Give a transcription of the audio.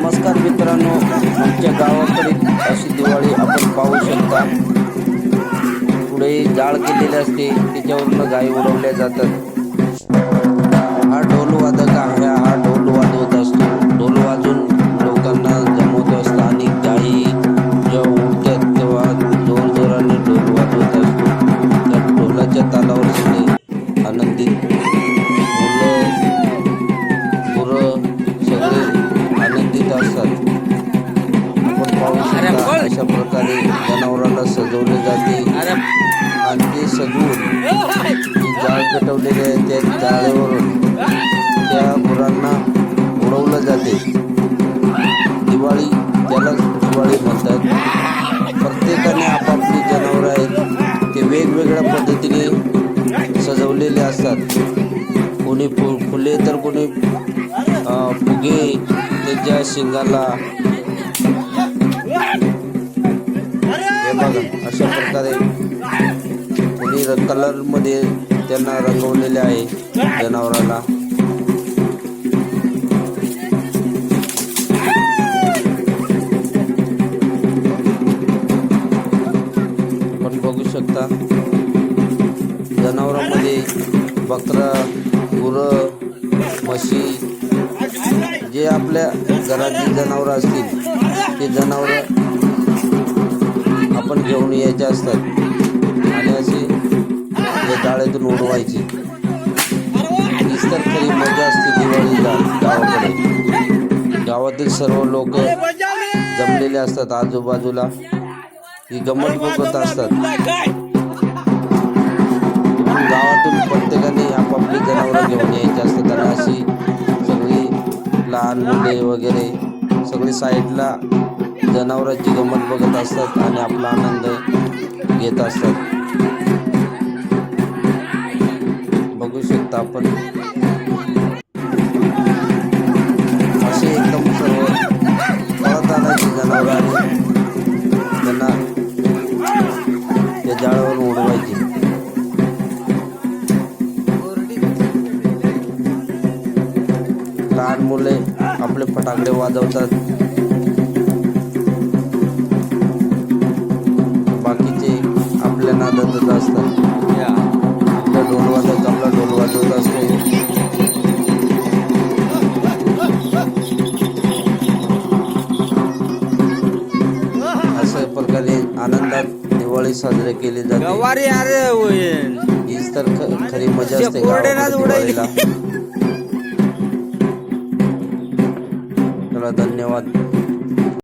नमस्कार मित्रांनो आमच्या गावाकडे अशी दिवाळी आपण पाहू शकता. पुढे जाळ केलेले असते त्याच्यावरनं गायी उडवल्या जातात. हा ढोल वादक आहे हा ढोल वाजवत असतो. ढोल वाजून लोकांना जमवत असतो आणि गायी जेव्हा उडतात तेव्हा जोरजोराने ढोल वाजवत असतो. त्या ढोलाच्या तालावर सगळे सजवून जाळ पेटवलेले आहे त्या जाळेवरून त्या गुरांना उडवलं जाते. दिवाळी त्यालाच दिवाळी म्हणतात. प्रत्येकाने आपापली जनावरं आहेत ते वेगवेगळ्या पद्धतीने सजवलेले असतात. कोणी फु फुले तर कोणी फुगे त्याच्या शिंगाला. हे बघा अशा प्रकारे कलरमध्ये त्यांना रंगवलेले आहे जनावराला. आपण बघू शकता जनावरांमध्ये बकरा गुरं म्हशी जे आपल्या घरातील जनावरं असतील ते जनावरं आपण घेऊन यायचे असतात. या जाळ्यातून उडवायची हीच तर खरी मजा असते दिवाळीला गावाकडे. गावातील सर्व लोक जमलेले असतात आजूबाजूला. ही गंमत बघत असतात. गावातून प्रत्येकाने आपापली जनावरं घेऊन यायची असतात आणि अशी सगळी लहान मुले वगैरे सगळी साईडला जनावरांची गंमत बघत असतात आणि आपला आनंद घेत असतात. बघू आपण. असे एकदम सर्व पळत आणायची जनावर आणि त्यांना त्या जाळावर उडवायची. लहान मुले आपले फटाकडे वाजवतात. बाकीचे आपल्या नादातच असतात. वाजवत असतो अशा प्रकारे आनंदात दिवाळी साजरी केली जाते. गवारी अरे हीच तर ख- खरी मजा असते गावाकडे. दिवाळीला. चला धन्यवाद.